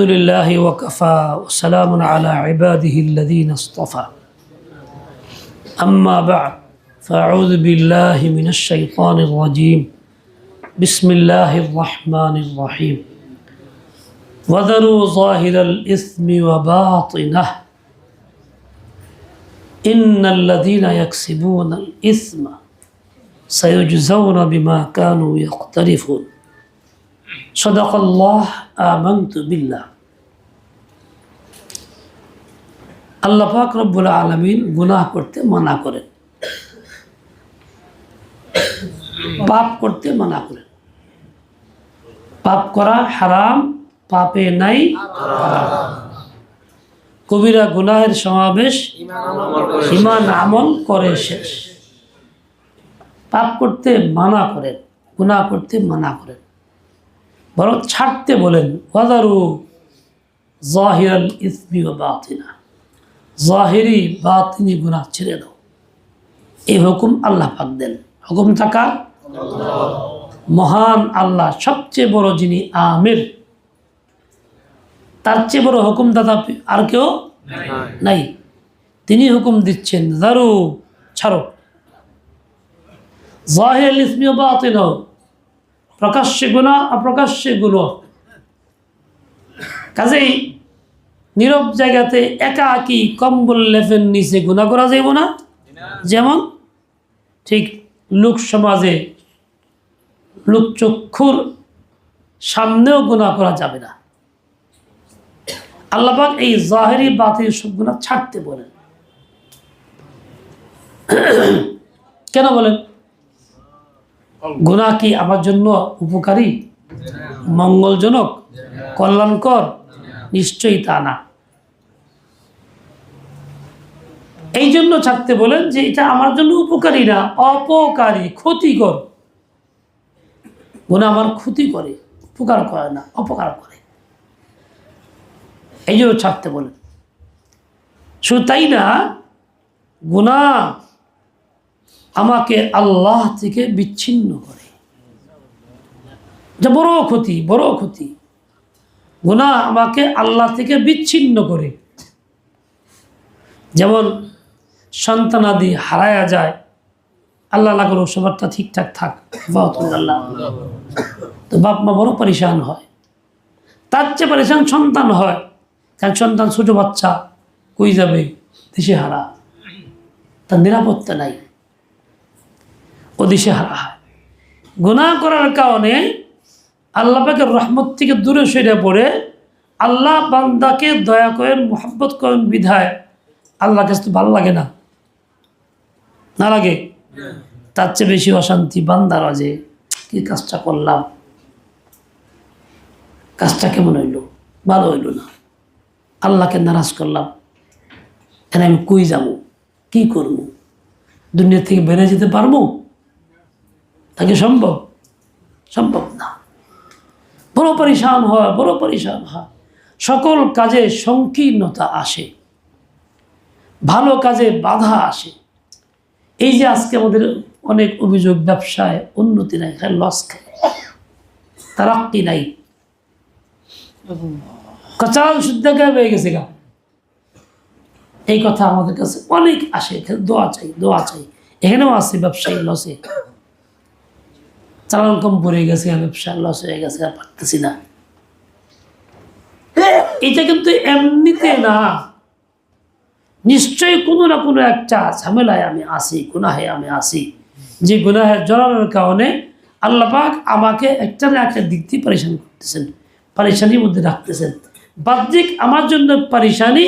الحمد لله وكفى وسلام على عباده الذين اصطفى. أما بعد فأعوذ بالله من الشيطان الرجيم. بسم الله الرحمن الرحيم. وذروا ظاهر الإثم وباطنه. إن الذين يكسبون الإثم سيجزون بما كانوا يقترفون. সদাকল্লাহ আল্লাহ রব্বুল আলমিন গুনাহ করতে মানা করেন। পাপ করতে মানা করেন। পাপ করা হারাম, পাপে নাই। কবিরা গুনাহের সমাবেশ ইমান আমল করে শেষ। পাপ করতে মানা করেন গুনা করতে মানা করেন। বরং ছাড়তে বলেন, ওয়াদারু জাহিরাল ইসমি ও বাতিনা। জাহিরি, বাতিনি, গুনাহ ছেড়ে দাও। এই হুকুম আল্লাহ পাক দেন। হুকুম থাকা মহান আল্লাহ, সবচেয়ে বড় যিনি আমির। তার চেয়ে বড় হুকুমদাতা আর কেউ নাই। তিনি হুকুম দিচ্ছেন, দারু, ছাড়ো। জাহির ইসমি ও বাতিনা। প্রকাশ্যে গুণা, অপ্রকাশ্যে গুণ। কাজেই নীরব জায়গাতে একা একই কম্বল লেফের নিচে গুণা করা যাইব না। যেমন ঠিক লোক সমাজে লোকচক্ষুর সামনেও গুণা করা যাবে না। আল্লাপাক এই জাহেরি বাতিল সব গুণা ছাড়তে বলেন। কেন বলেন? গুণা কি আমার জন্য উপকারী? মঙ্গলজনক? কল্যাণকর? নিশ্চয়ই তা না। এই জন্য থাকতে বলেন যে এটা আমার জন্য উপকারী না, অপকারী, ক্ষতিকর। গুণা আমার ক্ষতি করে, উপকার করে না, অপকার করে। এই জন্য ছাড়তে বলেন, শুধু তাই না গুণা আমাকে আল্লাহ থেকে বিচ্ছিন্ন করে। যা বড় ক্ষতি বড় ক্ষতি। গুণা আমাকে আল্লাহ থেকে বিচ্ছিন্ন করে। যেমন সন্তানাদি হারায়া যায়, আল্লাহ করো সবারটা ঠিকঠাক থাক। আল্লাহ তো বাপ মা বড় পরিশান হয়। তার চেয়ে পরিশান সন্তান হয়। কারণ সন্তান ছোটো বাচ্চা, কই যাবে? দেশে হারা। তার নিরাপত্তা নাই। ও গুণা করার কারণে আল্লাহ পাকের রহমত থেকে দূরে সরে পড়ে আল্লাহ বান্দাকে দয়া করেন মোহাব্বত করেন বিধায় আল্লাহ কাছে ভালো লাগে না। না লাগে? তার চেয়ে বেশি অশান্তি বান্দার যে, কি কাজটা করলাম? কাজটা কেমন হইল? ভালো হইল না। আল্লাহকে নারাজ করলাম। এখানে আমি কই যাব? কি করব? দুনিয়া থেকে বেড়ে যেতে পারব? তাকে সম্ভব? সম্ভব না। বড় পরিশান হয়, বড় পরিশান হয়। সকল কাজে সংকীর্ণতা আসে। ভালো কাজে বাধা আসে। এই যে আজকে আমাদের অনেক অভিযোগ, ব্যবসায় উন্নতি নাই খায় লস খায়। তারাক্কি নাই। কচাল শুদ্ধ হয়ে গেছে গা। এই কথা আমাদের কাছে অনেক আসে, দোয়া চাই দোয়া চাই। এখানেও আছে ব্যবসায়ী লসে চালান কম পড়ে গেছে ব্যবসা লস হয়ে গেছে, আর পারতেছি না। এটা কিন্তু এমনিতে না। নিশ্চয়ই কোনো না কোনো একটা ঝামেলায় আমি আসি গুনাহে আমি আসি যে গুনাহে জড়ানোর কারণে আল্লাপাক আমাকে একটা না একটা দিক দিয়ে পরেশান করতেছেন, পারিশানির মধ্যে রাখতেছেন। বাহ্যিক আমার জন্য পারিশানি,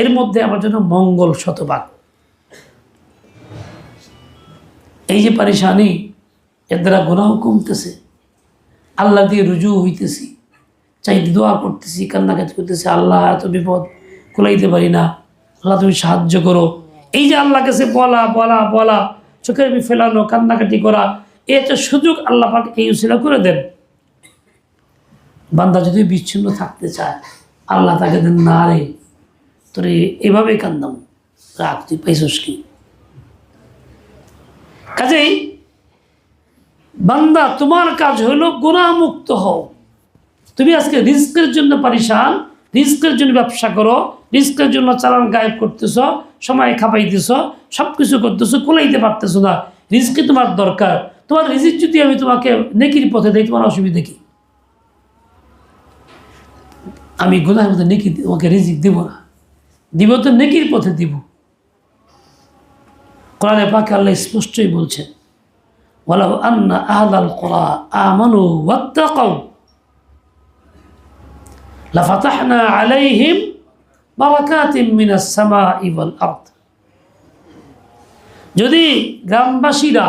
এর মধ্যে আমার জন্য মঙ্গল শতভাগ। এই যে পারিশানি এর দ্বারা গুণাও কমতেছে। আল্লাহ দিয়ে রুজু হইতেছি চাই দোয়া করতেছি, কান্নাকাটি করতেছি, আল্লাহ এত বিপদ কুলাইতে পারি না, আল্লাহ তুমি সাহায্য করো। এই যে আল্লাহ কাছে বলা বলা বলা, চোখের ফেলানো, কান্নাকাটি করা, এ একটা সুযোগ আল্লাহ পাক এই উশিলা করে দেন। বান্দা যদি বিচ্ছিন্ন থাকতে চায়, আল্লাহ তাকে দেন, না রে, তোরে এভাবেই কান্দাম রাখ তুই পাইছস কি? কাজেই বান্দা, তোমার কাজ হলো গুণামুক্ত হও। তুমি আজকে রিস্কের জন্য পারিশান রিস্কের জন্য ব্যবসা করো রিস্কের জন্য চালান গায়েব করতেছ, সময় খাপাইতেছ সব কিছু করতেছ, কোলাইতে পারতেছো না। রিস্কে তোমার দরকার। তোমার রিজিক যদি আমি তোমাকে নেকির পথে দেই, তোমার অসুবিধা কি? আমি গুনাহের মধ্যে নেকি, তোমাকে রিজিক দিব না। দিব তো নেকির পথে দিব। কোরআনে পাকে আল্লাহ স্পষ্টই বলছেন ওয়ালাউ আন্না আহলাল কোরা আমানু ওয়াত্তাকাউ। আলাইহিম বারাকাতিম মিনাস সামাই ওয়াল যদি গ্রামবাসীরা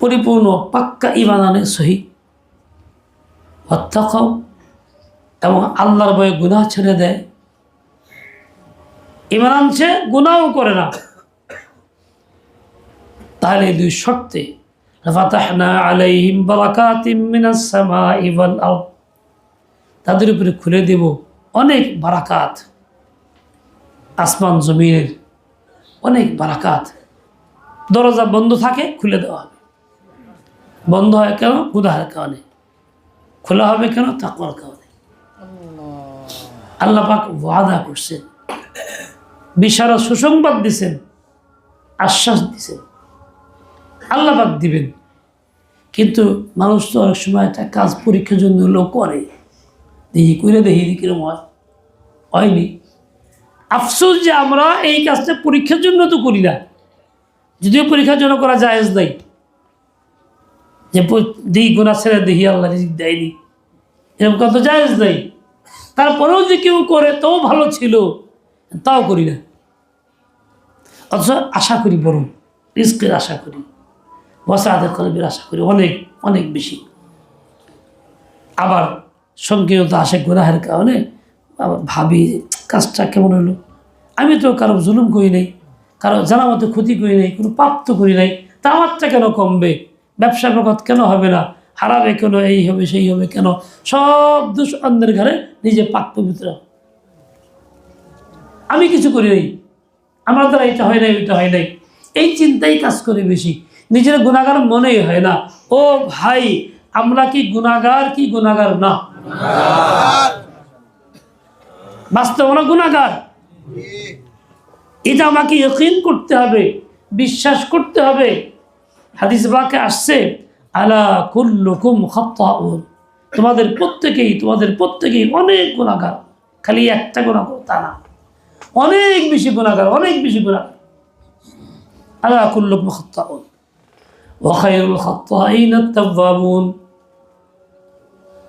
পরিপূর্ণ পাক্কা ইমানানে সহি হত্যাকাও এবং আল্লাহর বয়ে গুনাহ ছেড়ে দেয় ইমান আনছে, গুনাহও করে না। তাহলে দুই শর্তে তাদের উপরে খুলে দেব অনেক বারাকাত, আসমান জমিনের অনেক বারাকাত। দরজা বন্ধ থাকে, খুলে দেওয়া হবে। বন্ধ হয় কেন? গুদাহের কারণে। খোলা হবে কেন? তাকওয়ার কারণে। আল্লাহ পাক ওয়াদা করছেন। বিশারা সুসংবাদ দিছেন, আশ্বাস দিছেন। আল্লাহ পাক দিবেন। কিন্তু মানুষ তো অনেক সময় একটা কাজ পরীক্ষার জন্য লোক করে। দেখি করে দেখি কিরম হয়। হয়নি। আফসোস যে আমরা এই কাজটা পরীক্ষার জন্য তো করি না। যদিও পরীক্ষার জন্য করা জায়েজ নাই। যে দিই গোনা ছেড়ে দেখি আল্লাহ রিজিক দেয়নি। এরকম কত জায়েজ নাই। তারপরেও যে কেউ করে, তাও ভালো ছিল। তাও করি না। অথচ আশা করি বরং, রিস্কের আশা করি। আদের কলবের আশা করি অনেক অনেক বেশি। আবার সংকীর্ণতা আসে গুনাহের কারণে, আবার ভাবি কাজটা কেমন হলো? আমি তো কারও জুলুম করি নাই, কারও জানা মতো ক্ষতি করি নাই, কোনো পাপ তো করি নাই, তা আমারটা কেন কমবে? ব্যবসা প্রগত কেন হবে না? হারাবে কেন এই হবে, সেই হবে কেন? সব দোষ অন্যের ঘরে নিজে পাক পবিত্র। আমি কিছু করি নাই, আমার দ্বারা এটা হয় নাই, ওইটা হয় নাই। এই চিন্তাই কাজ করে বেশি। নিজের গুণাগার মনেই হয় না। ও ভাই, আমরা কি গুণাগার কি গুণাগার না? বাস্তব না গুণাগার এটা আমাকে ইয়কিন করতে হবে, বিশ্বাস করতে হবে। হাদিস বাকে আসছে, আলা কুল্লুকুম খাত্তাউন। তোমাদের প্রত্যেকেই তোমাদের প্রত্যেকেই অনেক গুণাগার খালি একটা গুণাগার তা না। অনেক বেশি গুণাগার অনেক বেশি গুণাগার আলা কুল্লুকুম খাত্তাউন। ওয়াখাইরুল খাত্তাইন আত-তাওয়াবুন।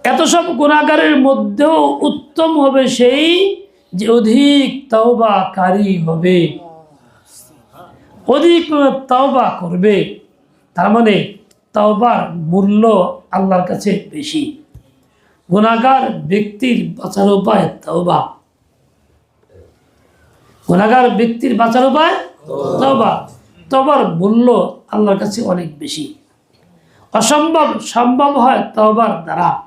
এত সব গুণাগারের মধ্যেও উত্তম হবে সেই যে অধিক তাওবাকারী হবে। অধিক তাওবা করবে। তার মানে তাওবার মূল্য আল্লাহর কাছে বেশি। গুণাগার ব্যক্তির বাঁচার উপায় তাওবা। গুণাগার ব্যক্তির বাঁচার উপায় তবা তবার মূল্য আল্লাহর কাছে অনেক বেশি। অসম্ভব, সম্ভব হয় তবার দ্বারা।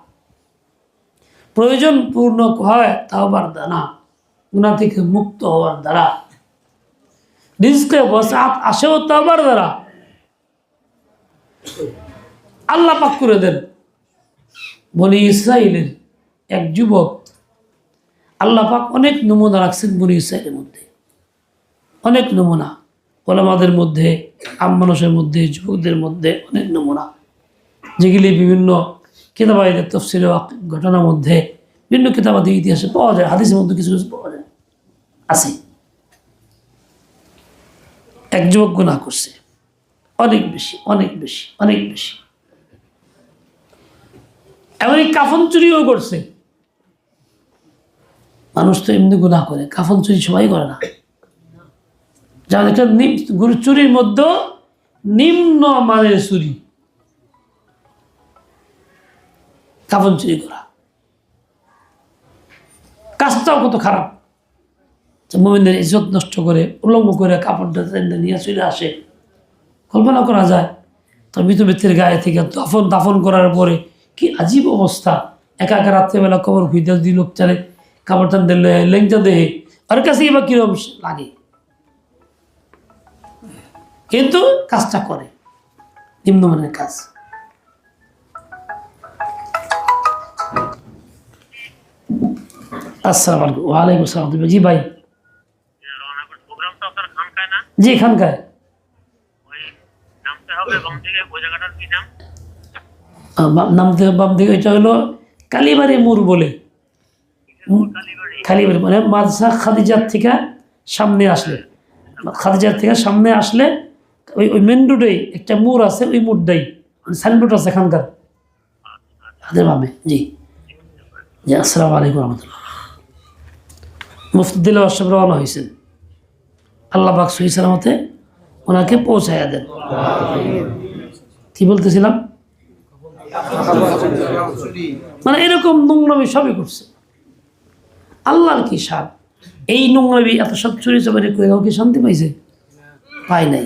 প্রয়োজন পূর্ণ হয় তবার দ্বারা। গুণা থেকে মুক্ত হওয়ার দ্বারা। রিস্কে বসাত আসেও তবার দ্বারা। আল্লাহ পাক করে দেন। বনি ইসরায়েলের এক যুবক। আল্লাহ পাক অনেক নমুনা রাখছেন বনি ইসরায়েলের মধ্যে। অনেক নমুনা। ওলামাদের মধ্যে, আম মানুষের মধ্যে, যুবকদের মধ্যে অনেক নমুনা। যেগুলি বিভিন্ন কিতাবাইদের তফসিল ঘটনার মধ্যে বিভিন্ন কিতাবাদি ইতিহাসে পাওয়া যায়, হাদিসের মধ্যে কিছু কিছু পাওয়া যায়। আছে। এক যুবক গুণা করছে। অনেক বেশি অনেক বেশি অনেক বেশি। এমনই কাফন চুরিও করছে। মানুষ তো এমনি গুণা করে, কাফন চুরি সবাই করে না। নিম- গরু চুরির মধ্যে নিম্ন মানের চুরি। কাফন চুরি করা। কাজটাও কত খারাপ। যে মোমিনদের ইজ্জত নষ্ট করে, উলঙ্গ করে কাপড়টা টেনে নিয়ে চলে আসে। কল্পনা করা যায় তো মৃত ব্যক্তির গায়ে থেকে দাফন দাফন করার পরে কি আজীব অবস্থা। একা একা রাত্রেবেলা কবর খুঁজতে দুই লোক চালে কাপড়টা দিলে লেংটা দেহে। ওর কাছে এবার কিরম লাগে? কিন্তু কাজটা করে। নিম্নমানের কাজ। আসসালামু আলাইকুম। ওয়ালাইকুম আসসালাম জি ভাই। জি এখানকায় নামতে বাম দিকে এটা হলো কালীবাড়ি মোড় বলে। কালীবাড়ি মানে মাদ্রাসা খাদিজার থেকে সামনে আসলে। খাদিজার থেকে সামনে আসলে ওই ওই মেন রোডে একটা মোড় আছে, ওই মোড়টাই মানে সাইনবোর্ড আছে এখানকার। হাতের বামে, জি। জি, আসসালামু আলাইকুম রহমতুল্লাহ। মুফতিল আশরাফ রওনা হয়েছেন। আল্লাহ পাক সহি সালামতে ওনাকে পৌঁছাইয়া দেন। কি বলতেছিলাম? মানে এরকম নোংরামি সবই করছে। আল্লাহর কি সাপ এই নোংরামি এত সব চুরি চাবারি করে কি শান্তি পাইছে? পায় নাই।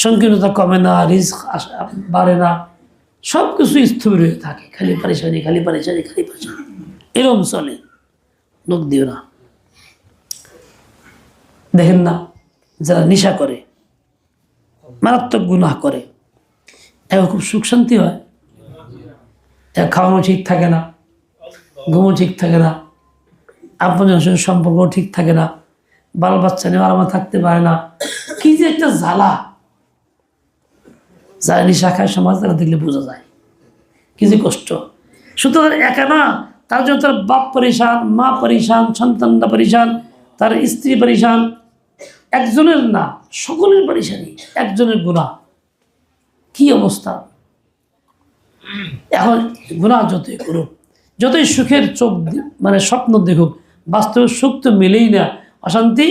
সংকীর্ণতা কমে না, রিস্ক বাড়ে না। সব কিছু স্থবির হয়ে থাকে। খালি পারিশানি খালি পারিশানি খালি পারিশানি। এরকম চলে। লোক দিও না। দেখেন না, যারা নেশা করে, মারাত্মক গুনাহ করে এখন খুব সুখ শান্তি হয়। খাওয়ানো ঠিক থাকে না, ঘুমও ঠিক থাকে না আপন সঙ্গে সম্পর্ক ঠিক থাকে না, বাল বাচ্চা নিয়ে আরামে থাকতে পারে না। কি যে একটা জ্বালা। যারা নিশা খায় সমাজ, তারা দেখলে বোঝা যায়। কি যে কষ্ট। সুতরাং একা না, তার জন্য তার বাপ পরিশান, মা পরিশান সন্তানরা পরিশান, তার স্ত্রী পরিশান, একজনের না, সকলের পরিশানি, একজনের গুণা কি অবস্থা? এখন গুণা যতই করুক, যতই সুখের চোখ মানে স্বপ্ন দেখুক, বাস্তবে সুখ তো মেলেই না, অশান্তি,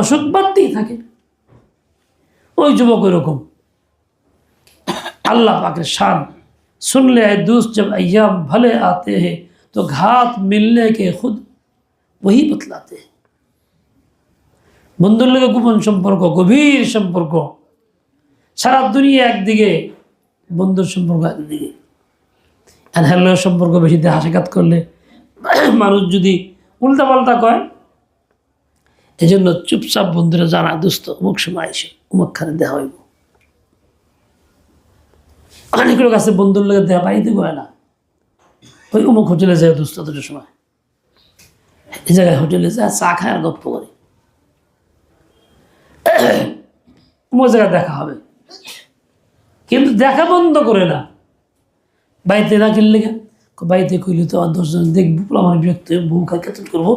অসুখ বাড়তেই থাকে। ওই যুবক এরকম अल्लाह पाक के शान सुन ले ऐ दोस्त जब अय्याम भले आते हैं तो घात मिलने के खुद वही बतलाते हैं বন্ধুর লোকের গোপন সম্পর্ক গভীর সম্পর্ক সারা দুনিয়া একদিকে বন্ধুর সম্পর্ক একদিকে আর হ্যালো সম্পর্ক বেশি দিয়ে হাসাঘাত করলে মানুষ যদি উল্টা পাল্টা কয় এই জন্য চুপচাপ বন্ধুরা জানা দুস্থ অমুক সময় এসে অমুক খানে দেওয়া হইব অনেক লোক আছে বন্ধুর লোকের দেওয়া বাড়িতে গয় না। ওই অমুক হোটেলে যায় দুস্থ দুটোর সময়। এই জায়গায় হোটেলে যায়, চা খায় আর গপ্প করে। অমুক জায়গায় দেখা হবে। কিন্তু দেখা বন্ধ করে না। বাড়িতে না কিনলে কেন? বাড়িতে কইলে তো, আর দশজন দেখব আমার বিরক্ত বউ খাই কেতন করব?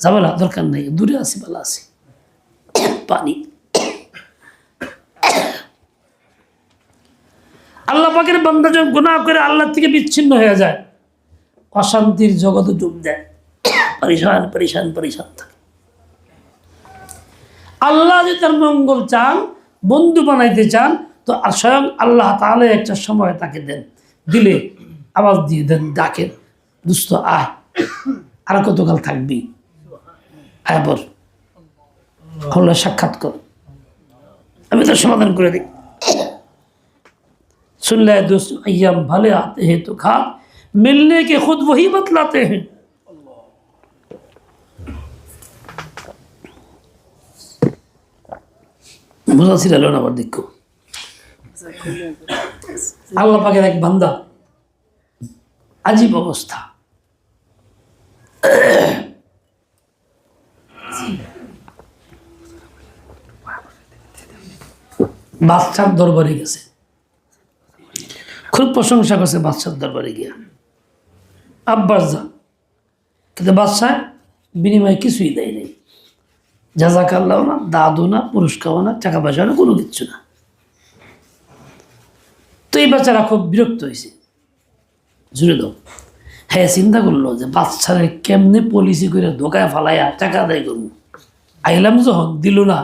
ঝামেলা দরকার নাই, দূরে আসি ভালো আসি পানি। আল্লাহ পাকের বান্দা যখন গুনাহ করে আল্লাহ থেকে বিচ্ছিন্ন হয়ে যায়, অশান্তির জগতে ডুব দেয়। পরিশান পরিশান পরিশান থাকে। আল্লাহ যদি তার মঙ্গল চান, বন্ধু বানাইতে চান, তো স্বয়ং আল্লাহ তাহলে একটা সময় তাকে দেন। দিলে আওয়াজ দিয়ে দেন, ডাকেন দুস্থ আয়। আর কতকাল থাকবি? আয় বল। সাক্ষাৎ কর। আমি তো সমাধান করে দিই। सुन ले दोस्त अय्याम भले आते हैं तो खा मिलने के खुद वही बतलाते हैं বোঝা ছিল না আবার দেখো আল্লাহ পাকের এক বান্দা আজীব অবস্থা বাচ্চার দরবারে গেছে খুব প্রশংসা করছে বাদশার দরবারে গিয়া। আব্বাস যা। কিন্তু বাদশাহ বিনিময়ে কিছুই দেয় নেই। জাজাকাল্লাহ না, দাদু না পুরস্কারও না, টাকা পয়সা না, কোনো কিচ্ছু না। তো এই বাচ্চারা খুব বিরক্ত হয়েছে। জুড়ে দাও। হ্যাঁ চিন্তা করল যে বাচ্চারে কেমনে পলিসি করে ধোকায় ফালাইয়া টাকা আদায় করব? আইলাম যখন, দিল না।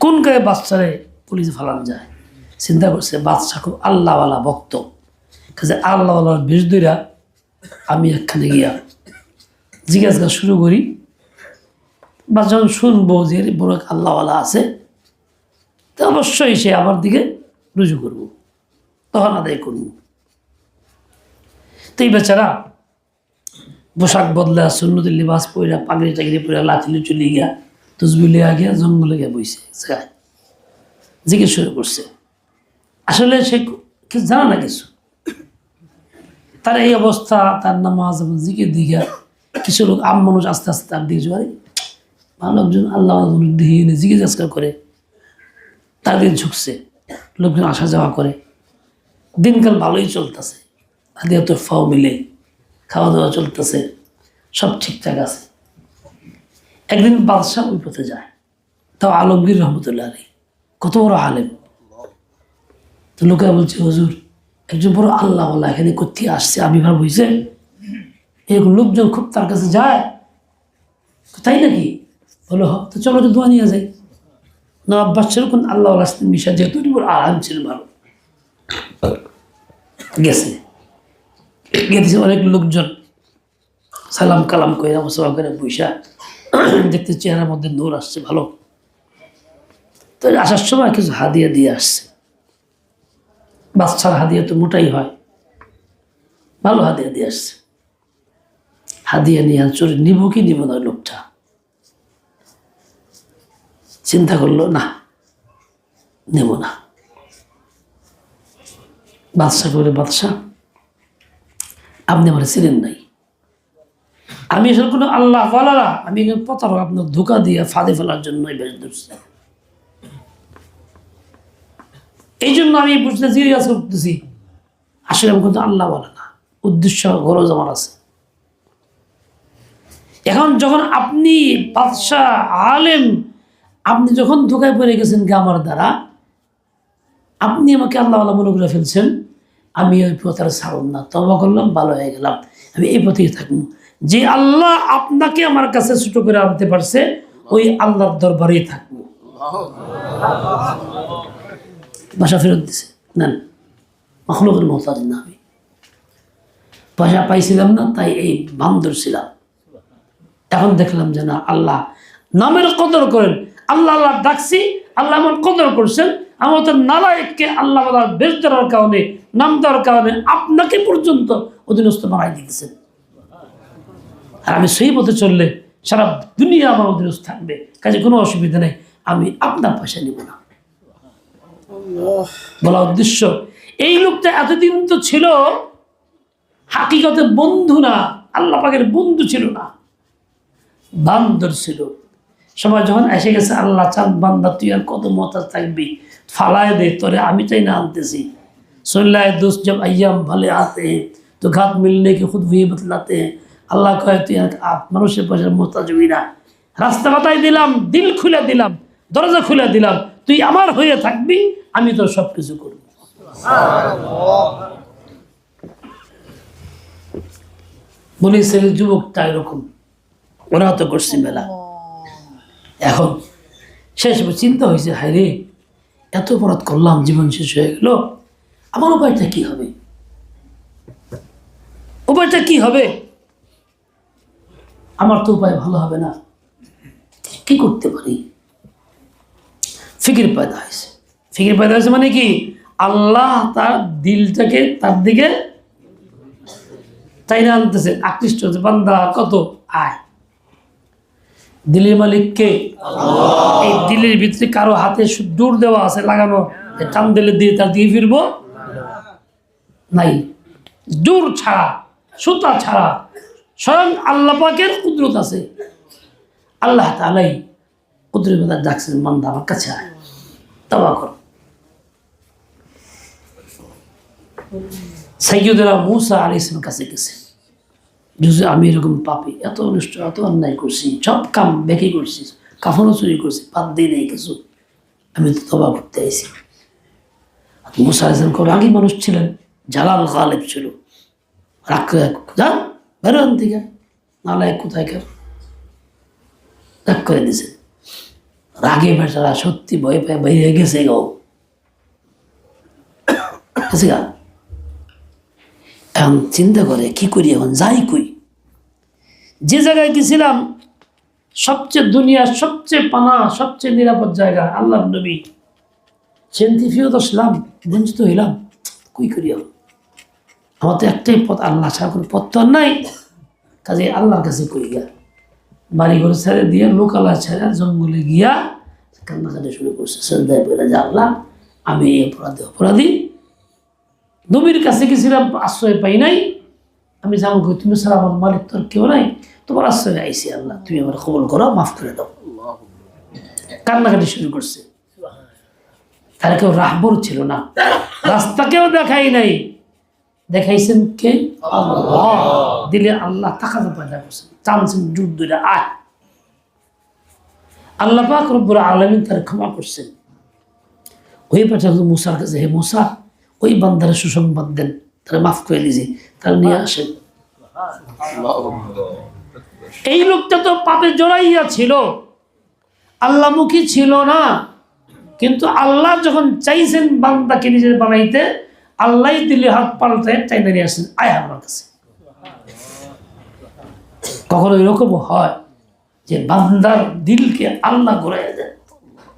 কোন গায়ে বাচ্চারে পুলিশে ফালানো যায়? চিন্তা করছে বাদশা খুব আল্লাহওয়ালা ভক্ত। কাজে আল্লাহওয়ালার বেশ দইরা আমি একখানে গিয়া জিজ্ঞাসা শুরু করি, বা যখন শুনব যে বড় এক আল্লাহওয়ালা আছে, তো অবশ্যই সে আমার দিকে রুজু করব, তখন আদায় করব। তো এই বেচারা পোশাক বদলা, সুন্নতির লিবাস পইরা, পাগড়ি টাগড়ি পইরা লাথিলি চলে গিয়া তসবি লিয়া গিয়া জঙ্গলে গিয়া বইছে জিজ্ঞেস শুরু করছে আসলে সে কিছু জানা না কিছু। তার এই অবস্থা, তার নামাজ এবং জিকে দিঘা কিছু লোক আম মানুষ আস্তে আস্তে তার দিকে জোয়ারে ভালো লোকজন আল্লাহ দিকে এনে জিজ্ঞে জাস্কার করে, তার দিকে ঝুঁকছে, লোকজন আসা যাওয়া করে। দিনকাল ভালোই চলতেছে। আদিয়া তোর ফাও মিলে খাওয়া দাওয়া চলতেছে, সব ঠিকঠাক আছে। একদিন বাদশাহ ওই পথে যায়। তাও আলমগীর রহমতুল্লাহ আলী কত বড় আলেম। তো লোকে বলছে, হুজুর, একজন বড় আল্লাহ এখানে কোথায় আসছে? আমি ভাব হয়েছে এরকম লোকজন খুব তার কাছে যায়। তাই নাকি? বলো হ তো চলো তো দোয়া নিয়ে যাই। নবাব বাদশাহ কোন আল্লাহ আসতেন মিশা যেহেতু আরাম ছিল ভালো। গেছে। গেছে অনেক লোকজন। সালাম কালাম করে অবসভা করে বৈশা দেখতে চেহারার মধ্যে নূর আসছে, ভালো। তো আসার সময় কিছু হাদিয়া দিয়ে আসছে। বাচ্চার হাদিয়া তো মোটাই হয়। ভালো হাদিয়া দিয়ে আসছে। হাদিয়া নিয়ে চোর নিব কি নিব না লোকটা। চিন্তা করল, না, নেব না। বাদশাহ করে বাদশাহ আপনি আমার ছিলেন নাই। আমি এসব কোনো আল্লাহ বলারা আমি প্রতারক আপনার ধোকা দিয়ে ফাঁদে ফেলার জন্য বেশ ধরছি। এই জন্য আমি বুঝতে জিজ্ঞাসা করতেছি। আসলে আমি কিন্তু আল্লাহ বলে না। উদ্দেশ্য গরজ আমার আছে। এখন যখন আপনি বাদশাহ, আলেম, আপনি যখন ধোকায় পড়ে গেছেন আমার দ্বারা, আপনি আমাকে আল্লাহওয়ালা মনে করে ফেলছেন, আমি ওই পথে আর না। তবা করলাম, ভালো হয়ে গেলাম। আমি এই পথেই থাকব। যে আল্লাহ আপনাকে আমার কাছে ছোট করে আনতে পারছে, ওই আল্লাহর দরবারেই থাকব। বাসা ফেরত দিছে। নেন, মখলকের মহতাজ না আমি পয়সা পাইছিলাম না, তাই এই বান্দর ছিলাম এখন দেখলাম যে না, আল্লাহ নামের কদর করেন। আল্লাহ আল্লাহ ডাকছি, আল্লাহ আমার কদর করছেন। আমার তো নালায়ককে আল্লাহ আল্লাহ বেশ দেওয়ার কারণে, নাম দেওয়ার কারণে আপনাকে পর্যন্ত অধীনস্থ বানাই দিতেছেন আর আমি সেই পথে চললে সারা দুনিয়া আমার অধীনস্থ থাকবে। কাজে কোনো অসুবিধা নেই। আমি আপনার পয়সা নিব না। বলা উদ্দেশ্য, এই লোকটা এতদিন তো ছিল হাকিকতে বন্ধু না, আল্লাহ পাকের বন্ধু ছিল না, বান্দর ছিল। সবাই যখন এসে গেছে, আল্লাহ চাঁদ বান্দা, তুই আর কত মতাজ থাকবি? ফালায় দে, তোরে আমি তাই না আনতেছি। সল্লায় দোষ জব আয়াম ভালে আতে, তো ঘাত মিলনে কি খুদ ভি বতলাতে हैं। আল্লাহ কয়, তুই আর মানুষের পয়সার মোহতাজ হবি না। রাস্তা বাতাই দিলাম, দিল খুলে দিলাম, দরজা খুলে দিলাম, তুই আমার হয়ে থাকবি আমি তোর সব কিছু করব। বলি ছেলে যুবকটা এরকম। ওরা তো করছি মেলা। এখন শেষ চিন্তা হয়েছে, হায় রে, এত অপরাধ করলাম, জীবন শেষ হয়ে গেল। আমার উপায়টা কি হবে? উপায়টা কি হবে? আমার তো উপায় ভালো হবে না। কি করতে পারি? ফিকির পয়দা হয়েছে। ফিকির পয়দা হয়েছে মানে কি? আল্লাহ তার দিলটাকে তার দিকে তাই না আনতেছে। আকৃষ্ট হচ্ছে বান্দা কত? আয়। দিলের মালিক কে? এই দিলের ভিতরে কারও হাতে দূর দেওয়া আছে লাগানো। টান দিলে দিয়ে তার দিয়ে ফিরবো? নাই। দূর ছাড়া সুতা ছাড়া। স্বয়ং আল্লাহ পাকের কুদরত আছে। আল্লাহ তালাই কুদরত ডাকছেন বান্দা আমার কাছে আয়। তবা কর। সাইয়দরা মুসা আলী ইসলামের কাছে গেছে। যদি আমি এরকম পাপি, এত অনুষ্ঠ এত অন্যায় করছি, সব কাম বেঁকে করছি, কাফনও চুরি করছি, বাদ দিই নেই কিছু। আমি তো তবা করতে আইছি। আর মুসা আলী ইসলাম রাগী মানুষ ছিলেন, জালাল গালেব ছিল। করে যান বেরোন থেকে নাহলে কোথায় কেন রাগ করে দিছে। রাগে বেচারা সত্যি ভয় পায় বাইরে গেছে গাও গেছে গা এখন চিন্তা করে, কি করি এখন? যাই কই যে জায়গায় গেছিলাম, সবচেয়ে দুনিয়ার সবচেয়ে পানা, সবচেয়ে নিরাপদ জায়গা আল্লাহ নবী। সেন্তি তো ছিলাম বঞ্চিত হইলাম, কই করি? আমার তো একটাই পথ, আল্লাহ ছাড়া কোনো পথ তো আর নাই। কাজে আল্লাহর কাছে কই গিয়া? বাড়ি ঘর ছেড়ে দিয়ে লোকালা ছেড়ে জঙ্গলে গিয়া কান্নাকাটি শুরু করছে। শ্রদ্ধায় বলে যে আল্লাহ, আমি এই অপরাধী অপরাধী। নবীর কাছে গেছিলাম আশ্রয় পাই নাই? আমি যাব গো, তুমি ছাড়া আমার মালিক তোর কেউ নাই। তোমার আশ্রয় আইসি আল্লাহ তুমি আমার কবল করো মাফ করে দাও। কান্নাকাটি শুরু করছে। তার কেউ রাহবর ছিল না। রাস্তাকেও দেখাই নাই। দেখাইছেন কে? দিলে আল্লাহ তাকাতে পয়দা করছেন টানছেন দুইটা আয়। আল্লাহ পাক রব্বুল আলমিন তার ক্ষমা করছেন। ওই পাঠালো মুসার কাছে হে মুসা ওই বান্দারে সুসংবাদ দেন, তারা মাফ করে দিয়েছি তারা নিয়ে আসেন। এই লোকটা তো পাপে জড়াইয়া ছিল আল্লাহমুখী ছিল না, কিন্তু আল্লাহ যখন চাইছেন বান্দাকে নিজের বানাইতে, আল্লাহ দিলে হাত পাল্টে চাই নিয়ে আসেন, আয় আমার কাছে। কখনো এরকম হয় যে বান্দার দিলকে আল্লাহ ঘুরাইয়া দেন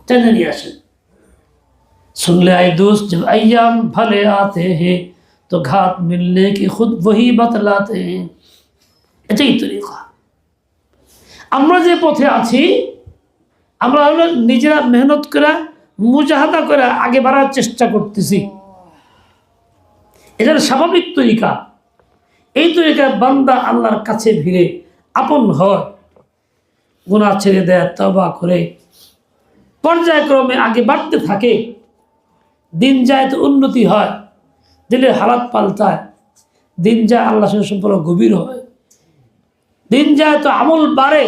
টেনে নিয়ে আসেন। सुन ले आए दोस्त जब अय्याम भले आते हैं तो घात मिलने की खुद वही बतलाते हैं এটাই তরিকা আমরা যে পথে আছি আমরা হলো নিজেরা মেহনত করে মুজাহাদা করে আগে বাড়ার চেষ্টা করতেছি এটা হলো স্বাভাবিক তরিকা এই তরিকায় বান্দা আল্লাহর কাছে ভিড়ে আপন হয় গুণা ছেড়ে দেয় তবা করে পর্যায়ক্রমে আগে বাড়তে থাকে দিন যায় তো উন্নতি হয়, দিলের হালাত পাল্টায়। দিন যায় আল্লাহ সঙ্গে সম্পর্ক গভীর হয়। দিন যায় তো আমল বাড়ে,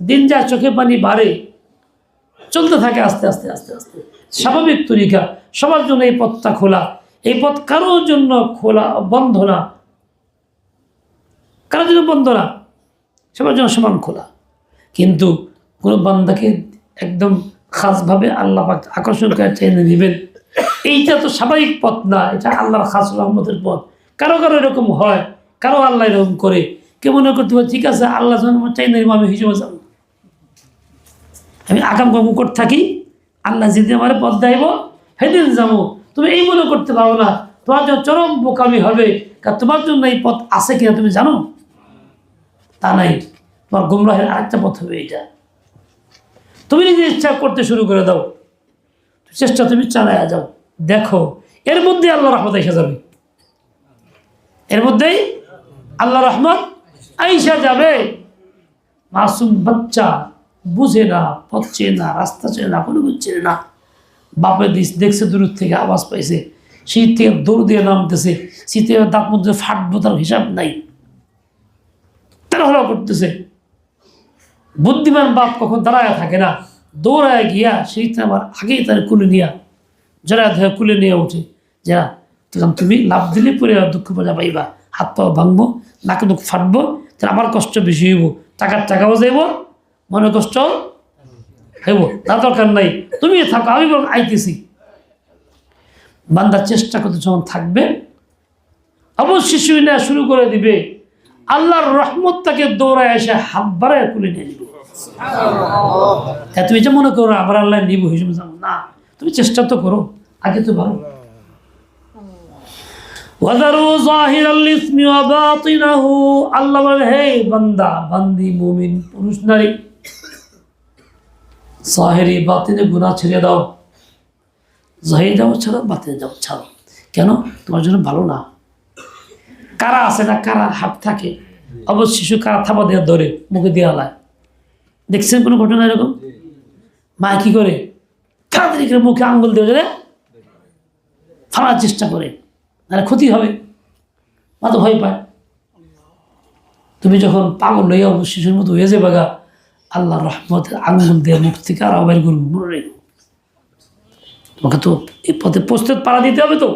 দিন যায় চোখে পানি বাড়ে। চলতে থাকে আস্তে আস্তে আস্তে আস্তে। স্বাভাবিক তরিকা, সবার জন্য এই পথটা খোলা। এই পথ কারোর জন্য খোলা বন্ধ না। কারোর জন্য বন্ধ না, সবার জন্য সমান খোলা। কিন্তু কোনো বান্দাকে একদম খাসভাবে আল্লাহ আকর্ষণ করে টেনে নেবেন। এইটা তো স্বাভাবিক পথ না, এটা আল্লাহর খাস রহমতের পথ। কারও কারও এরকম হয়, কারও আল্লাহ এরকম করে। কে মনে করতে পারে, ঠিক আছে, আল্লাহ যখন চাই নেব আমি হিসেবে যাব। আমি আকাম কাম করতে থাকি, আল্লাহ যেদিন আমার পথ দেব সেদিন যাব। তুমি এই মনে করতে পারো না, তোমার জন্য চরম বোকামি হবে। কারণ তোমার জন্য এই পথ আছে কিনা তুমি জানো? তা নাই। তোমার গুমরাহের আরেকটা পথ হবে এটা তুমি নিজে ইচ্ছা করতে শুরু করে দাও। চেষ্টা তুমি চালায়া যাও। দেখো, এর মধ্যে আল্লাহ রহমত এসে যাবে। এর মধ্যেই আল্লাহ রহমত আইসা যাবে। মাসুম বাচ্চা বুঝে না, পথ না, রাস্তা চেয়ে না, কোনো কিছু চেয়ে না। বাপে দেখছে দূর থেকে, আওয়াজ পাইছে। শীত থেকে দৌড় দিয়ে নামতেছে। শীতে দাঁত মধ্যে ফাটবো তার হিসাব নাই। তারা হলো করতেছে। বুদ্ধিমান বাপ কখন দাঁড়ায় থাকে না, দৌড়ায় গিয়া সেই আমার আগেই তার কুলে নিয়া যারা ধরে কুলে নিয়ে ওঠে যা তখন তুমি লাভ দিলে পরে দুঃখ মজা পাইবা। হাত পা ভাঙবো, নাকে দুঃখ ফাটবো, তাহলে আমার কষ্ট বেশি হইব। টাকার টাকাও যাইব মনে কষ্ট হইব। তার দরকার নাই। তুমি থাকো, আমি বরং আইতেছি। বান্দার চেষ্টা করতে যখন থাকবে অবশ্যই শুয়ে নেওয়া শুরু করে দিবে। আল্লাহর রহমত তাকে দৌড়ায় এসে হাত বাড়ায় কুলে নিয়ে হ্যাঁ তুমি যে মনে করো, আবার আল্লাহ নিব হিসেবে না। তুমি চেষ্টা তো করো, আগে তো ভালো। হে বান্দা, বান্দি পুরুষ, নারী ছেড়ে দাও। জাহির কেন? তোমার জন্য ভালো না। কারা আছে না কারা হাত থাকে? অবশ্য শিশু কারা থাপা দেওয়া ধরে, মুখে দেওয়া লায়। দেখছেন কোনো ঘটনা এরকম? মা কি করে? তাড়াতাড়ি মুখে আঙ্গুল দিয়ে ধরে ফাড়ার চেষ্টা করে। নাহলে ক্ষতি হবে। মা তো ভয় পায়। তুমি যখন পাগল লইয়া শিশুর মতো হয়ে যাবে গা। আল্লাহ রহমতের আঙ্গুল দিয়ে মুখ থেকে আর আবার করব মনে তোমাকে তো এই পথে প্রস্তুত পাড়া দিতে হবে তো।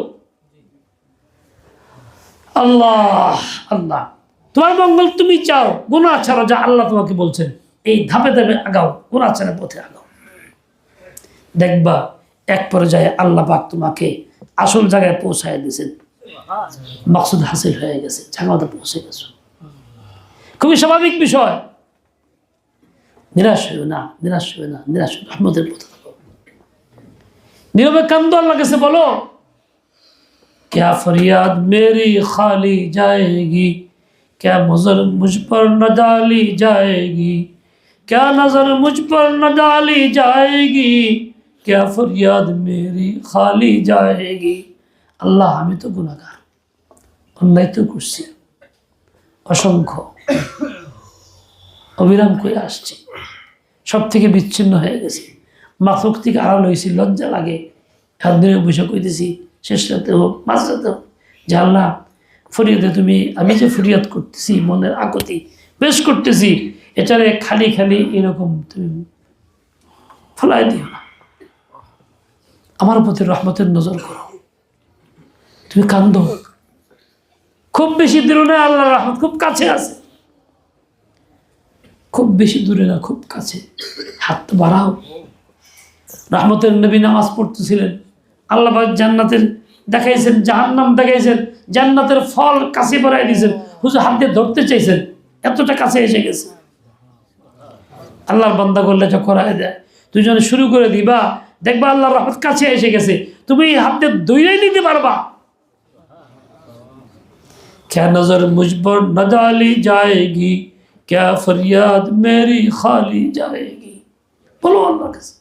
আল্লাহ আল্লাহ। তোমার মঙ্গল তুমি চাও গুণা ছাড়া যা আল্লাহ তোমাকে বলছেন। এই ধাপে ধাপে আগাও গুণা ছাড়া পথে আগাও। দেখবা এক পর্যায়ে আল্লাহ পাক তোমাকে আসল জায়গায় পৌঁছায় দিয়েছেন মকসুদ হাসিল হয়ে গেছে জায়গাতে পৌঁছে গেছো খুবই স্বাভাবিক বিষয় নিরাশ হইও না নিরাশ হইও না নিরাশ হইও না। রহমতের পথে থাকো নীরবে কান্দ আল্লাহ কাছে বলো क्या फरियाद मेरी खाली जाएगी क्या नजर मुझ पर न डाली जाएगी क्या नजर मुझ पर न डाली जाएगी क्या फरियाद मेरी खाली जाएगी আল্লাহ আমি তো গুণাগার অন্যায় তো করছি অসংখ্য অবিরাম করে আসছে সব থেকে বিচ্ছিন্ন হয়ে গেছে মাথক থেকে আড়াল হয়েছি লজ্জা লাগে হাত ধরে বসে কইতেছি শেষ রাতে হোক মাঝ রাতে হোক যে আল্লাহ ফরিয়াদে তুমি আমি যে ফরিয়াদ করতেছি মনের আকতি বেশ করতেছি এটারে খালি খালি এরকম তুমি ফলাই দিও না আমার প্রতি রহমতের নজর করো। তুমি কান্দ খুব বেশি দূরে না আল্লাহ রহমত খুব কাছে আছে। খুব বেশি দূরে না, খুব কাছে। হাত বাড়াও। রহমতের নবী নামাজ পড়তেছিলেন। আল্লাহ জান্নাতের দেখাইছেন, জাহান্নাম দেখাইছেন, জান্নাতের ফল কাছে বাড়াই দিয়েছেন। হুজুর হাত দিয়ে ধরতে চাইছেন, এতটা কাছে এসে গেছে। আল্লাহর বান্দা করলে যা করাই দেয়, দুজনে শুরু করে দিবা দেখবা আল্লাহর রহমত কাছে এসে গেছে তুমি এই হাত দিয়ে দইরাই নিতে পারবা क्या नजर मुझ पर न डाली जाएगी क्या फरियाद मेरी खाली जाएगी বলো আল্লাহর কাছে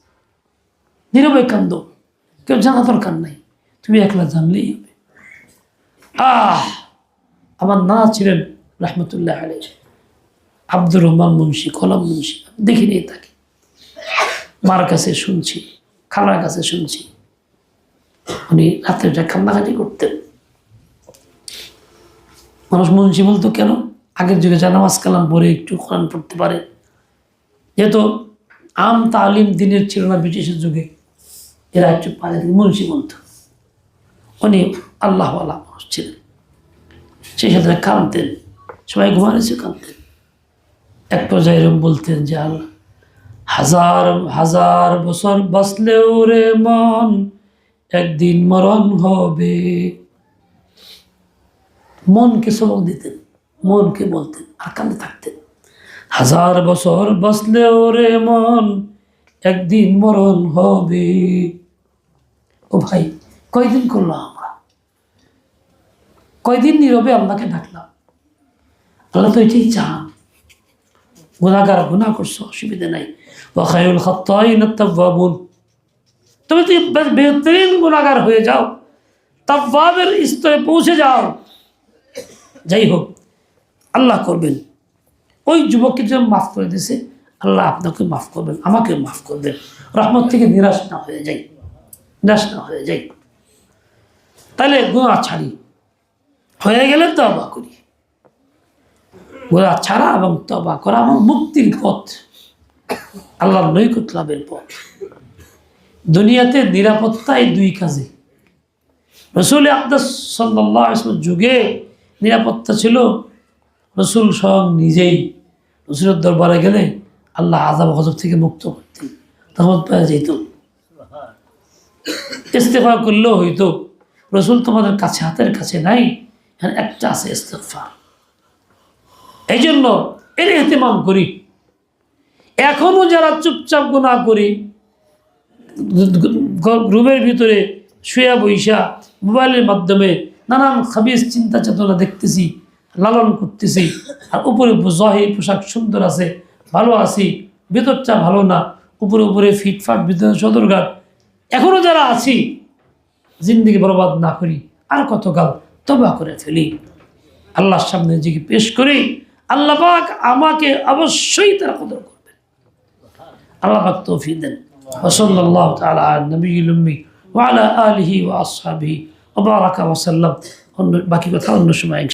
নীরবে কান্দ কেউ জানা দরকার নাই তুমি একলা জানলেই হবে আহ আমার না ছিলেন রহমতুল্লাহ আলী আব্দুর রহমান মুন্সি কলম মুন্সি দেখিনি তাকে মার কাছে শুনছি খালার কাছে শুনছি। উনি রাত্রে কান্নাকাটি করতেন। মানুষ মুন্সি বলতো, কেন? আগের যুগে যা নামাজ কালাম, পরে একটু কোরআন পড়তে পারে। যেহেতু আম তালিম দিনের ছিল না ব্রিটিশের যুগে, এরা একটু পারে মুন্সি বলতো। উনি আল্লাহওয়ালা মানুষ ছিলেন। সেই সাথে কাঁদতেন, সবাই ঘুমানেছে কাঁদতেন। এক পর্যায়ে এরকম বলতেন যে, আল্লাহ হাজার হাজার বছর বাঁচলেও রে মন একদিন মরণ হবে। মনকে সবক দিতেন, মনকে বলতেন আর থাকতেন। হাজার বছর বাঁচলেও রে মন একদিন মরণ হবে। ও ভাই, কয়দিন করলাম আমরা? কয়দিন নীরবে আল্লাহকে ডাকলাম? আল্লাহ তো এটাই চান। গুণাগার গুণা করছ, অসুবিধা নাই। ওয়াখায়ুল খাত্তাইন তাওয়াবুন তুমি তো বেহতরিন গুণাগার হয়ে যাও। তাওয়াবের স্তরে পৌঁছে যাও। যাই হোক, আল্লাহ করবেন। ওই যুবককে যে মাফ করে দিছে, আল্লাহ আপনাকে মাফ করবেন, আমাকে মাফ করবেন। রহমত থেকে নিরাশ না হয়ে যাই। নিরাশ না হয়ে যাই। তাহলে গুণা ছাড়ি। হয়ে গেলে তবা করি। গুণা ছাড়া এবং তবা করা এবং মুক্তির পথ। আল্লাহর নৈকট লাভের পথ। দুনিয়াতে নিরাপত্তা এই দুই কাজে। রসুল আব্দাস সাল্লাহ যুগে নিরাপত্তা ছিল রসুল স্বয়ং নিজেই রসুলের দরবারে গেলে আল্লাহ আজাব হজব থেকে মুক্ত করতেন। তখন পাওয়া যেত। ইস্তেফা করলেও হইতো রসুল তোমাদের কাছে, হাতের কাছে নাই একটা আছে ইস্তেফা এই জন্য এর এহতেমাম করি। এখনও যারা চুপচাপ গোনা করি, রুমের ভিতরে শুয়া বৈশা মোবাইলের মাধ্যমে নানান খাবিজ চিন্তা চেতনা দেখতেছি, লালন করতেছি, আর উপরে জহি পোশাক সুন্দর আছে, ভালো আছি, ভেতরটা ভালো না, উপরে উপরে ফিটফাট, ভিতরে সদরঘাট। এখনও যারা আছি, জিন্দিগি বরবাদ না করি, আর কতকাল তবা করে ফেলি। আল্লাহর সামনে নিজেকে পেশ করি আল্লাপাক আমাকে অবশ্যই তারা কদর করবেন। আল্লাপাক তৌফি দেন। ওসল্লাহ তালা নবী ওয়ালা আলহি ওয়া ওবারাকা ওসাল্লাম অন্য বাকি কথা অন্য সময়